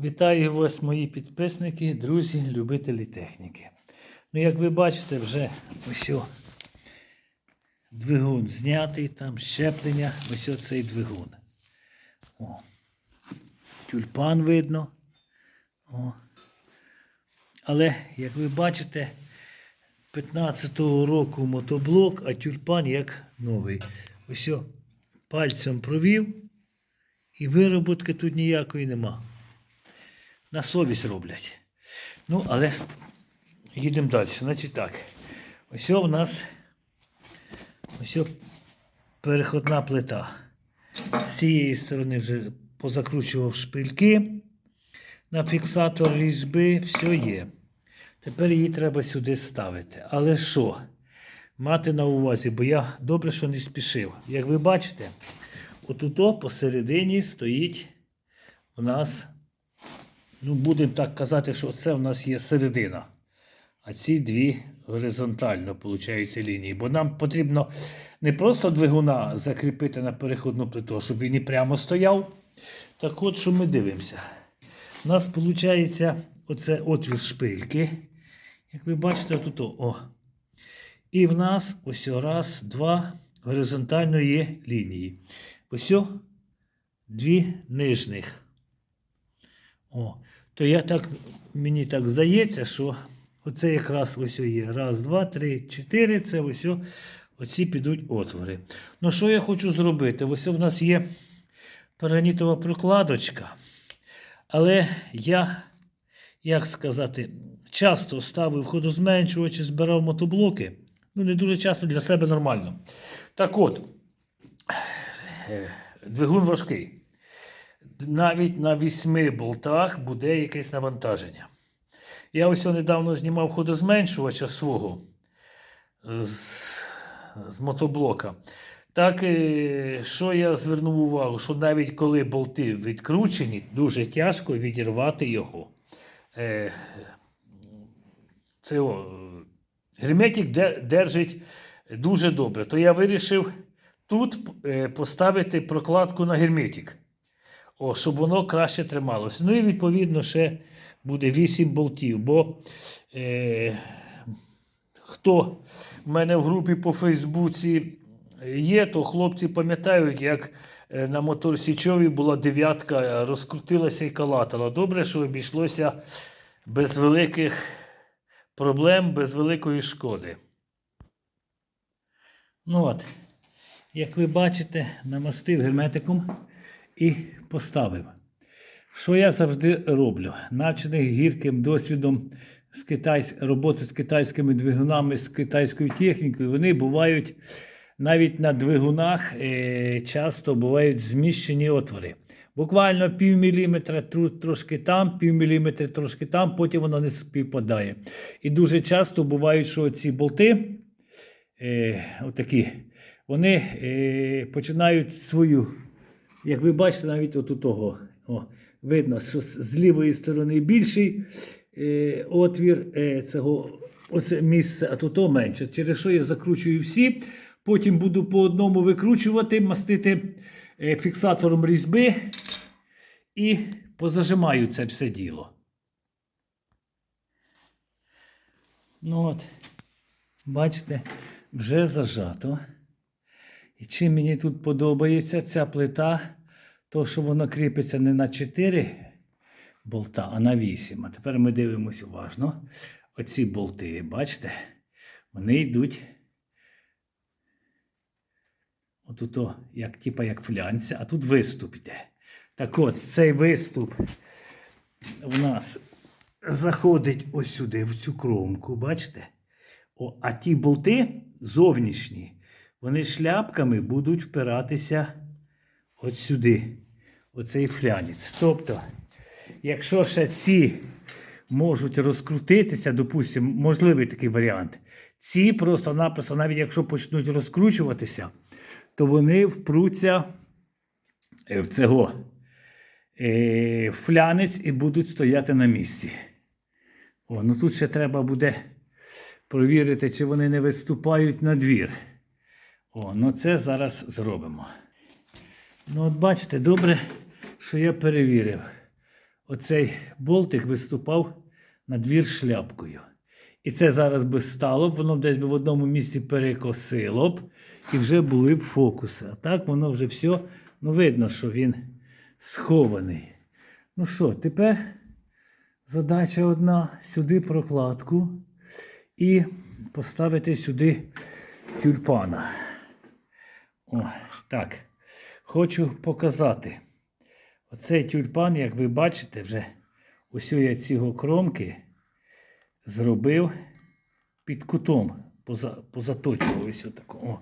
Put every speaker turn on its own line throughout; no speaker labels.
Вітаю вас, мої підписники, друзі, любителі техніки. Ну, як ви бачите, вже ось двигун знятий, там щеплення, ось оцей двигун. О. Тюльпан видно. О. Але, як ви бачите, 15-го року мотоблок, а тюльпан як новий. Ось пальцем провів, і вироботки тут ніякої нема на совість роблять. Ну, але їдемо далі. Значить так. Ось у нас ось переходна плита. З цієї сторони вже позакручував шпильки на фіксатор різьби, все є. Тепер її треба сюди ставити. Але що? Мати на увазі, бо я добре, що не спішив. Як ви бачите, отут посередині стоїть у нас ну, будемо так казати, що це в нас є середина. А ці дві горизонтально виходить, лінії. Бо нам потрібно не просто двигуна закріпити на переходну плиту, щоб він і прямо стояв. Так от, що ми дивимося. У нас виходить оце отвір шпильки. Як ви бачите, тут о. І в нас ось раз, два горизонтально є лінії. Ось дві нижніх. О, то я так, мені так здається, що оце якраз ось є. Раз, два, три, чотири. Це ось оці підуть отвори. Ну, що я хочу зробити? Ось в нас є паранітова прокладочка. Але я, як сказати, часто ставив ходозменшувачі, збирав мотоблоки. Ну, не дуже часто для себе нормально. Так от, е, двигун важкий навіть на вісьми болтах буде якесь навантаження. Я ось недавно знімав ходозменшувача свого з, з мотоблока. Так, е, що я звернув увагу, що навіть коли болти відкручені, дуже тяжко відірвати його. Е, Це герметик держить дуже добре. То я вирішив тут е, поставити прокладку на герметик. О, щоб воно краще трималося. Ну і відповідно ще буде 8 болтів. Бо е, хто в мене в групі по Фейсбуці є, то хлопці пам'ятають, як е, на мотор Січові була дев'ятка, розкрутилася і калатала. Добре, що обійшлося без великих проблем, без великої шкоди. Ну от, як ви бачите, намастив герметиком і поставив. Що я завжди роблю? Навчений гірким досвідом з китайсь... роботи з китайськими двигунами, з китайською технікою, вони бувають навіть на двигунах е, часто бувають зміщені отвори. Буквально пів міліметра трошки там, пів міліметра трошки там, потім воно не співпадає. І дуже часто бувають, що ці болти, е, отакі, вони е, починають свою як ви бачите, навіть от у того, о, видно, що з лівої сторони більший е, отвір е, цього, оце місце, а тут менше. Через що я закручую всі, потім буду по одному викручувати, мастити е, фіксатором різьби і позажимаю це все діло. Ну от, бачите, вже зажато. І чим мені тут подобається ця плита, то що воно кріпиться не на 4 болта, а на 8. А тепер ми дивимося уважно. Оці болти, бачите, вони йдуть отут, як, типа як флянця, а тут виступ йде. Так от, цей виступ в нас заходить ось сюди, в цю кромку, бачите? О, а ті болти зовнішні, вони шляпками будуть впиратися от сюди, оцей флянець. Тобто, якщо ще ці можуть розкрутитися, допустимо, можливий такий варіант, ці просто-напросто, навіть якщо почнуть розкручуватися, то вони впруться е, в цього е, флянець і будуть стояти на місці. О, ну тут ще треба буде провірити, чи вони не виступають на двір. О, ну це зараз зробимо. Ну, от бачите, добре, що я перевірив. оцей болтик виступав на двір шляпкою. І це зараз би стало б, воно б десь би в одному місці перекосило б, і вже були б фокуси. А так воно вже все, ну видно, що він схований. Ну що, тепер задача одна: сюди прокладку і поставити сюди тюльпана. О, так. Хочу показати. Оцей тюльпан, як ви бачите, вже ось я ці його кромки зробив під кутом, поза, позаточував ось отако. О.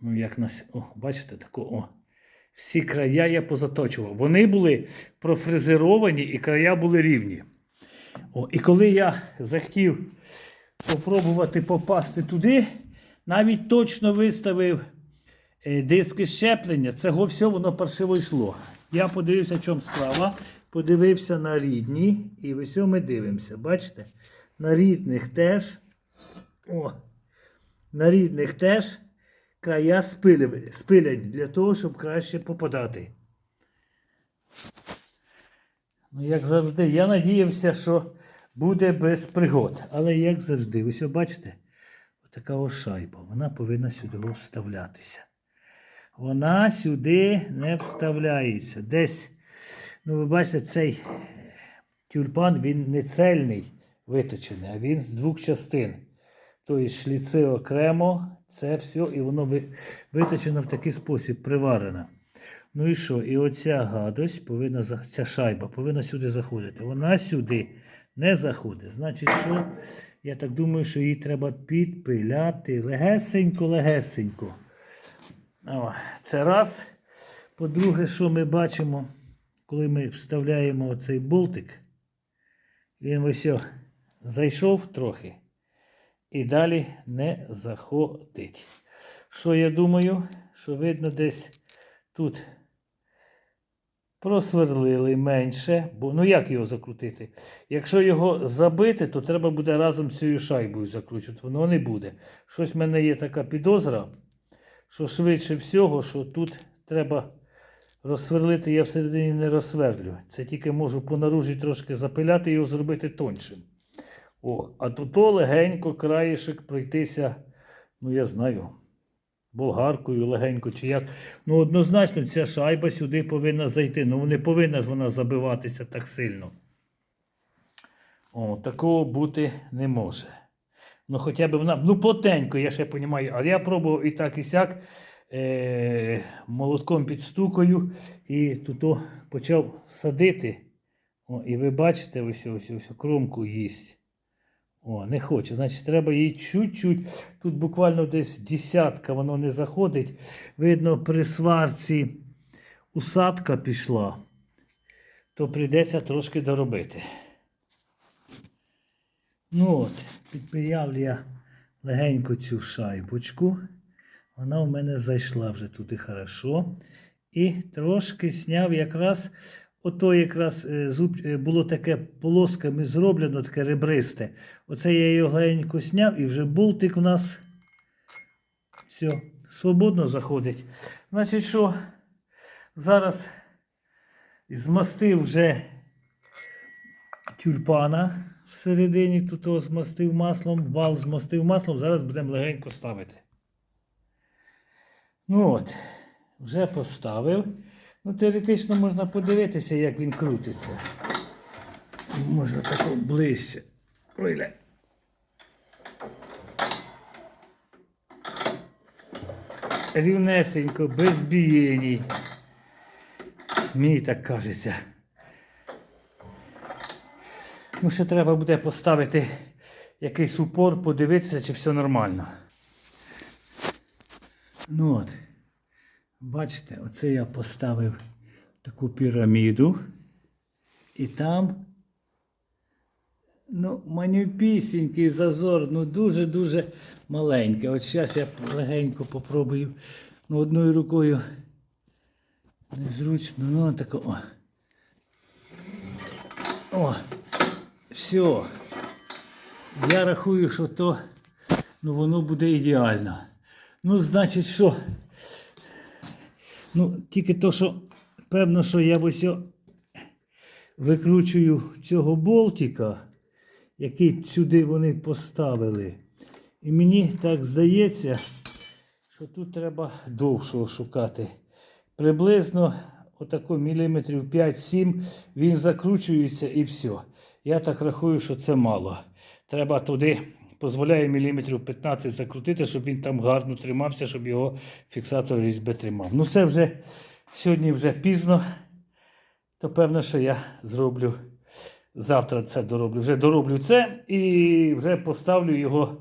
Ну, як нас, о, бачите, тако, о. Всі края я позаточував. Вони були профрезеровані і края були рівні. О, і коли я захотів попробувати попасти туди, навіть точно виставив диски щеплення, цього все воно паршиво йшло. Я подивився, в чому справа. Подивився на рідні, і ось ми дивимося. Бачите? На рідних теж. О, на рідних теж края спилені для того, щоб краще попадати. Ну, як завжди, я надіявся, що буде без пригод. Але як завжди, ось о, бачите, така ось шайба, вона повинна сюди вставлятися. Вона сюди не вставляється. Десь, ну ви бачите, цей е, тюльпан він не цельний виточений, а він з двох частин. Тобто шліци окремо, це все, і воно виточено в такий спосіб, приварено. Ну і що? І оця гадость повинна ця шайба повинна сюди заходити. Вона сюди не заходить. Значить, що я так думаю, що її треба підпиляти легесенько, легесенько. О, це раз. По-друге, що ми бачимо, коли ми вставляємо оцей болтик, він ось зайшов трохи і далі не заходить. Що я думаю, що видно десь тут просверлили менше, бо ну як його закрутити? Якщо його забити, то треба буде разом цією шайбою закручувати. Воно не буде. Щось в мене є така підозра, що швидше всього, що тут треба розсверлити, я всередині не розсверлю. Це тільки можу по наружі трошки запиляти і його зробити тоншим. О, а тут легенько краєшок пройтися, ну я знаю, болгаркою легенько чи як. Ну, однозначно, ця шайба сюди повинна зайти. Ну, не повинна ж вона забиватися так сильно. О, такого бути не може. Ну, хоча б вона, ну, плотенько, я ще розумію, але я пробував і так, і сяк е- молотком підстукою і тут почав садити. О, і ви бачите, ось ось ось кромку їсть. О, не хоче. Значить, треба їй чуть-чуть. Тут буквально десь десятка, воно не заходить. Видно, при сварці усадка пішла, то прийдеться трошки доробити. Ну от, підпаяв я легенько цю шайбочку. Вона в мене зайшла вже туди хорошо. І трошки зняв якраз. Ото якраз е, зуб, е, було таке полосками зроблено, таке ребристе. Оце я його легенько зняв і вже болтик у нас все, свободно заходить. Значить, що зараз змастив вже тюльпана всередині, тут його змастив маслом, вал змастив маслом, зараз будемо легенько ставити. Ну от, вже поставив. Ну, теоретично можна подивитися, як він крутиться. Можна так ближче. Ой. Рівнесенько, без бієній. Мені так кажеться. Ну, ще треба буде поставити якийсь упор, подивитися, чи все нормально. Ну от. Бачите, оце я поставив таку піраміду. І там, ну, манюпісінький зазор, ну дуже-дуже маленький. От зараз я легенько попробую. Ну, одною рукою незручно, ну тако. О. О, все. Я рахую, що то ну, воно буде ідеально. Ну, значить, що? Ну, тільки то, що певно, що я ось викручую цього болтика, який сюди вони поставили. І мені так здається, що тут треба довшого шукати. Приблизно отако міліметрів 5-7 він закручується і все. Я так рахую, що це мало. Треба туди, дозволяє міліметрів 15 закрутити, щоб він там гарно тримався, щоб його фіксатор різьби тримав. Ну це вже сьогодні вже пізно. То певно, що я зроблю завтра це дороблю. Вже дороблю це і вже поставлю його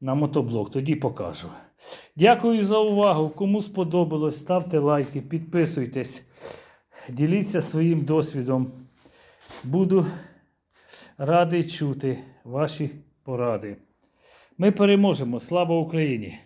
на мотоблок. Тоді покажу. Дякую за увагу. Кому сподобалось, ставте лайки, підписуйтесь, діліться своїм досвідом. Буду радий чути ваші поради. Ми переможемо. Слава Україні!